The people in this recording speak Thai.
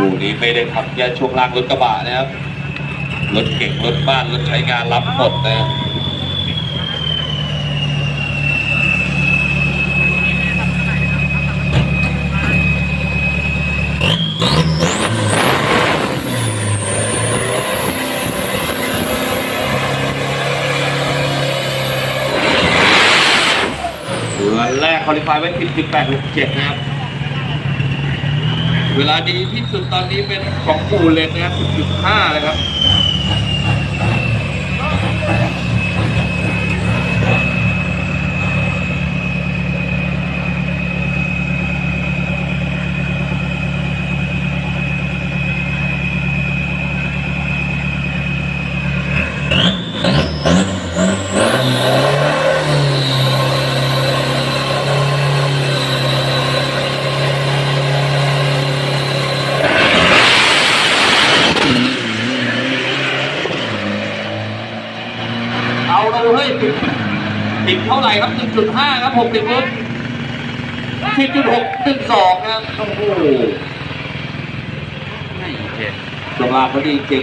ลูกนี้ไม่ได้ทำแค่ช่วงล่างรถกระบะนะครับ รถเก่งรถบ้านรถใช้งานรับหมดนะเดือนแรกคอลิฟายไว้10.867 นะครับ เวลาดีที่สุดตอนนี้เป็นของปูเลนนะครับ10.5นะครับ เอาเราเฮ้ยติดติดเท่าไหร่ครับ 1.5 ครับ 60รถ10.6 12นะครับโอ้โหไม่โอเคสภาพเขาดีจริง